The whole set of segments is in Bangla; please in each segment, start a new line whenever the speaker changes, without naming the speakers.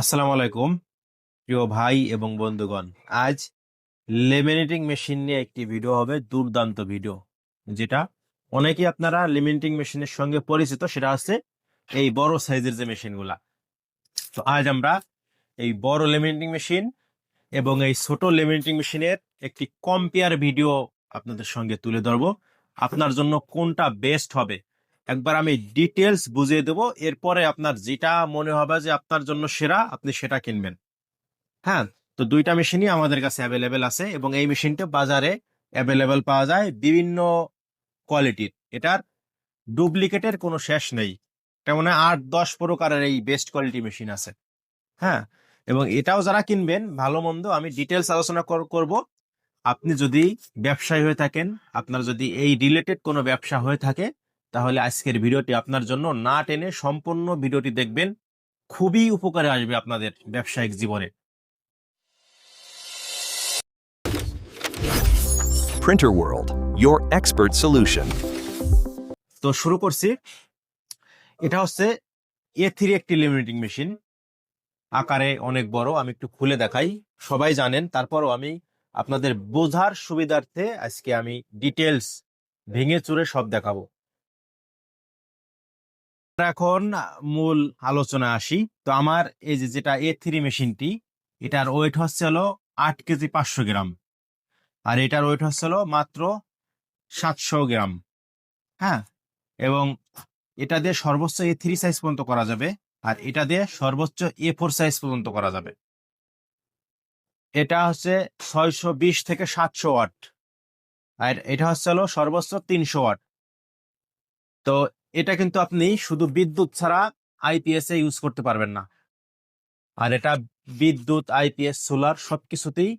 আসসালামু আলাইকুম, প্রিয় ভাই এবং বন্ধুগণ। আজ লেমিনেটিং মেশিন নিয়ে একটি ভিডিও হবে, দুর্দান্ত ভিডিও যেটা অনেকেই আপনারা লেমিনেটিং মেশিনের সঙ্গে পরিচিত, সেটা হচ্ছে এই বড় সাইজের যে মেশিনগুলা তো আজ আমরা এই বড় লেমিনেটিং মেশিন এবং এই ছোট লেমিনেটিং মেশিনের একটি কম্পেয়ার ভিডিও আপনাদের সঙ্গে তুলে ধরবো। আপনার জন্য কোনটা বেস্ট হবে একবার আমি ডিটেলস বুঝিয়ে দেবো, এরপরে আপনার যেটা মনে হবে যে আপনার জন্য সেরা, আপনি সেটা কিনবেন। হ্যাঁ? তো দুইটা মেশিনই আমাদের কাছে অ্যাভেলেবেল আছে এবং এই মেশিনটা বাজারে অ্যাভেলেবেল পাওয়া যায় বিভিন্ন কোয়ালিটির এটার ডুপ্লিকেটের কোনো শেষ নেই। তেমন আট, দশ প্রকারের এই বেস্ট কোয়ালিটি মেশিন আছে। হ্যাঁ? এবং এটাও যারা কিনবেন, ভালো, মন্দ, আমি ডিটেলস আলোচনা কর- করব। আপনি যদি ব্যবসায়ী হয়ে থাকেন, আপনার যদি এই রিলেটেড কোনো ব্যবসা হয়ে থাকে তাহলে আজকের ভিডিওটি আপনার জন্য না টেনে সম্পূর্ণ ভিডিওটি দেখবেন। খুবই উপকারে আসবে আপনাদের ব্যবসায়িক জীবনে।
Printer World, your expert solution.
তো শুরু করছি। এটা হচ্ছে এ থ্রি একটি লিমিটিং মেশিন আকারে অনেক বড় আমি একটু খুলে দেখাই। সবাই জানেন তারপরও আমি আপনাদের বোঝার সুবিধার্থে আজকে আমি ডিটেলস ভেঙে চুরে সব দেখাবো। এখন মূল আলোচনা আসি। তো আমার এই যে যেটা এ থ্রি মেশিনটি, এটার ওয়েট হচ্ছে হলো আট কেজি পাঁচশো গ্রাম। আর এটার ওয়েট হচ্ছে হলো মাত্র সাতশো গ্রাম। হ্যাঁ? এবং এটা দিয়ে সর্বোচ্চ এ থ্রি সাইজ পর্যন্ত করা যাবে। আর এটা দিয়ে সর্বোচ্চ এ ফোর সাইজ পর্যন্ত করা যাবে। এটা হচ্ছে ছয়শো বিশ থেকে সাতশো ওয়াট। আর এটা হচ্ছে হলো সর্বোচ্চ তিনশো ওয়াট। তো এটা কিন্তু আপনি শুধু বিদ্যুৎ ছাড়া আইপিএস এ ইউজ করতে পারবেন না। আর এটা বিদ্যুৎ আইপিএস সোলার সব কিছুতেই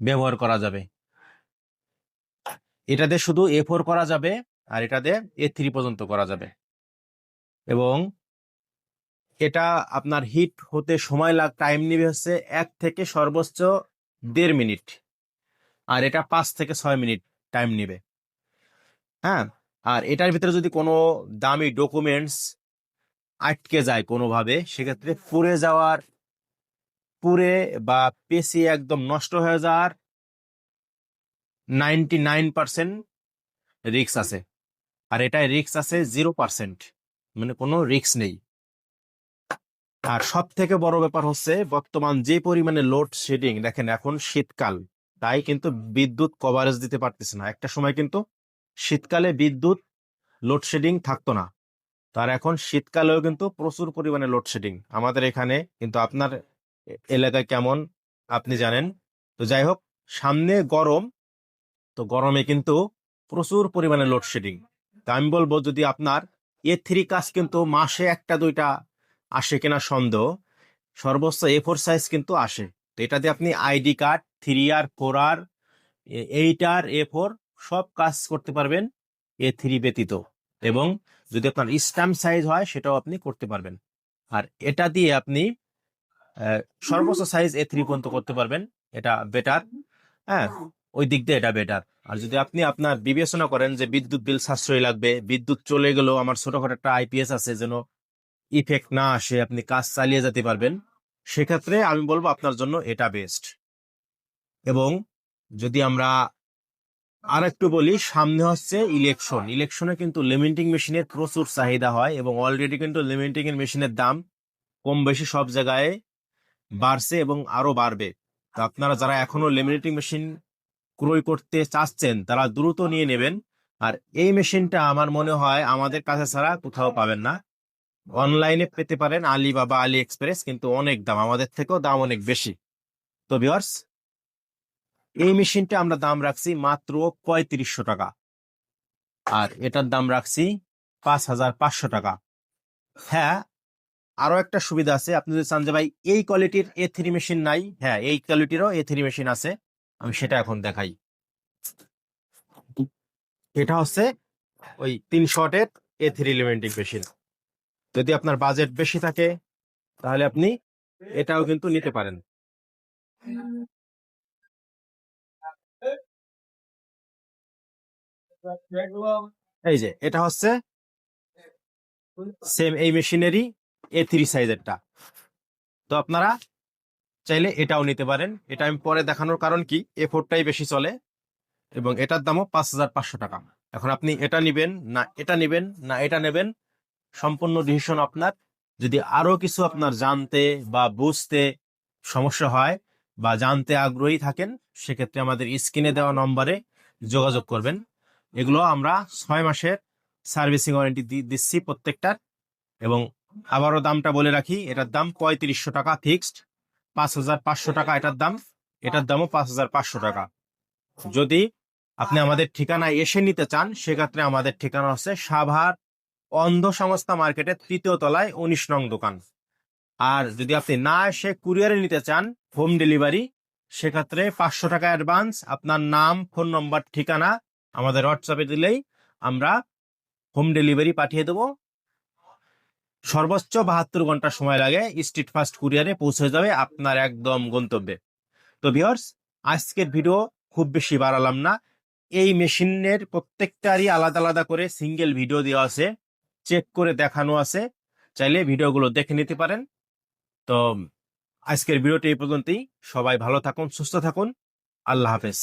ব্যবহার করা যাবে। এটা দিয়ে শুধু এ ফোর করা যাবে আর এটা দিয়ে এ থ্রি পর্যন্ত করা যাবে। এবং এটা আপনার হিট হতে সময় লাগ টাইম নিবে হচ্ছে এক থেকে সর্বোচ্চ দেড় মিনিট। আর এটা পাঁচ থেকে ছয় মিনিট টাইম নিবে। হ্যাঁ? আর এটার ভিতরে যদি কোনো দামি ডকুমেন্টস আটকে যায় কোনোভাবে, সেক্ষেত্রে পুড়ে যাওয়ার, পুড়ে বা পেশি একদম নষ্ট হয়ে যাওয়ার নাইনটি নাইন পার্সেন্ট রিক্স আছে। আর এটায় রিক্স আছে জিরো পার্সেন্ট মানে কোনো রিক্স নেই। আর সব থেকে বড় ব্যাপার হচ্ছে বর্তমান যে পরিমাণে লোড শেডিং দেখেন এখন শীতকাল, তাই কিন্তু বিদ্যুৎ কভারেজ দিতে পারতেছে না। একটা সময় কিন্তু শীতকালে বিদ্যুৎ লোডশেডিং থাকতো না। তার এখন শীতকালেও কিন্তু প্রচুর পরিমাণে লোডশেডিং আমাদের এখানে কিন্তু আপনার এলাকায় কেমন, আপনি জানেন। তো যাই হোক, সামনে গরম, তো গরমে কিন্তু প্রচুর পরিমাণে লোডশেডিং তা আমি বলব যদি আপনার এ থ্রি কাজ কিন্তু মাসে একটা, দুইটা আসে কিনা সন্দেহ, সর্বোচ্চ এ ফোর সাইজ কিন্তু আসে। তো এটা দিয়ে আপনি আইডি কার্ড থ্রি আর ফোর আর এইট আর এ ফোর সব কাজ করতে পারবেন এ থ্রি ব্যতীত। এবং যদি আপনার স্ট্যাম্প সাইজ হয়, সেটাও আপনি করতে পারবেন। আর এটা দিয়ে আপনি সর্বোচ্চ সাইজ এ থ্রি পর্যন্ত করতে পারবেন। এটা বেটার হ্যাঁ? ওই দিক দিয়ে এটা বেটার আর যদি আপনি আপনার বিবেচনা করেন যে বিদ্যুৎ বিল সাশ্রয় লাগবে, বিদ্যুৎ চলে গেলেও আমার ছোটখাটো একটা আইপিএস আছে যেন ইফেক্ট না আসে, আপনি কাজ চালিয়ে যেতে পারবেন, সেক্ষেত্রে আমি বলব আপনার জন্য এটা বেস্ট এবং যদি আমরা আর একটু বলি, সামনে হচ্ছে ইলেকশন ইলেকশনে কিন্তু লিমিটিং মেশিনের প্রচুর চাহিদা হয় এবং অলরেডি কিন্তু লিমিটিং এর মেশিনের দাম কম বেশি সব জায়গায় বাড়ছে এবং আরও বাড়বে। তো আপনারা যারা এখনও লিমিটিং মেশিন ক্রয় করতে চাচ্ছেন, তারা দ্রুত নিয়ে নেবেন। আর এই মেশিনটা আমার মনে হয় আমাদের কাছে ছাড়া কোথাও পাবেন না। অনলাইনে পেতে পারেন আলিবাবা আলি এক্সপ্রেস কিন্তু অনেক দাম, আমাদের থেকেও দাম অনেক বেশি। তো ভিউয়ার্স এই মেশিনটা আমরা দাম রাখছি মাত্র পঁয়ত্রিশশো টাকা। আর এটার দাম রাখছি পাঁচ হাজার পাঁচশো টাকা। হ্যাঁ আরও একটা সুবিধা আছে। আপনি যদি চান যে, ভাই, এই কোয়ালিটির এ থ্রি মেশিন নাই। হ্যাঁ এই কোয়ালিটিরও এ থ্রি মেশিন আছে। আমি সেটা এখন দেখাই। এটা হচ্ছে ওই তিন শটের এ থ্রি লিমেন্টিং মেশিন। যদি আপনার বাজেট বেশি থাকে, তাহলে আপনি এটাও কিন্তু নিতে পারেন। এই যে, এটা হচ্ছে সেম এই মেশিনেরই এ থ্রি সাইজেরটা তো আপনারা চাইলে এটাও নিতে পারেন। এটা আমি পরে দেখানোর কারণ কি এ ফোরটাই বেশি চলে এবং এটার দামও পাঁচ হাজার পাঁচশো টাকা। এখন আপনি এটা নিবেন, না এটা নিবেন, না এটা নেবেন, সম্পূর্ণ ডিসিশন আপনার। যদি আরও কিছু আপনার জানতে বা বুঝতে সমস্যা হয় বা জানতে আগ্রহী থাকেন, সেক্ষেত্রে আমাদের স্ক্রিনে দেওয়া নম্বরে যোগাযোগ করবেন। এগুলো আমরা ছয় মাসের সার্ভিসিং ওয়ারেন্টি দিচ্ছি প্রত্যেকটার। এবং আবারও দামটা বলে রাখি, এটার দাম পঁয়ত্রিশশো টাকা ফিক্সড, পাঁচ হাজার পাঁচশো টাকা এটার দাম। এটার দামও পাঁচ হাজার পাঁচশো টাকা। যদি আপনি আমাদের ঠিকানায় এসে নিতে চান, সেক্ষেত্রে আমাদের ঠিকানা হচ্ছে সাভার অন্ধ সংস্থা মার্কেটের তৃতীয় তলায় উনিশ নং দোকান। আর যদি আপনি না এসে কুরিয়ারে নিতে চান, হোম ডেলিভারি, সেক্ষেত্রে পাঁচশো টাকা অ্যাডভান্স। আপনার নাম, ফোন নম্বর, ঠিকানা আমাদের হোয়াটসঅ্যাপে দিলেই আমরা হোম ডেলিভারি পাঠিয়ে দেবো। সর্বোচ্চ বাহাত্তর ঘণ্টা সময় লাগে স্ট্রিট ফাস্ট কুরিয়ারে পৌঁছে যাবে আপনার একদম গন্তব্যে। তো ভিওর্স আজকের ভিডিও খুব বেশি বাড়ালাম না। এই মেশিনের প্রত্যেকটারই আলাদা আলাদা করে সিঙ্গেল ভিডিও দেওয়া আছে চেক করে দেখানো আছে। চাইলে ভিডিওগুলো দেখে নিতে পারেন। তো আজকের ভিডিওটি এই পর্যন্তই। সবাই ভালো থাকুন, সুস্থ থাকুন। আল্লাহ হাফেজ।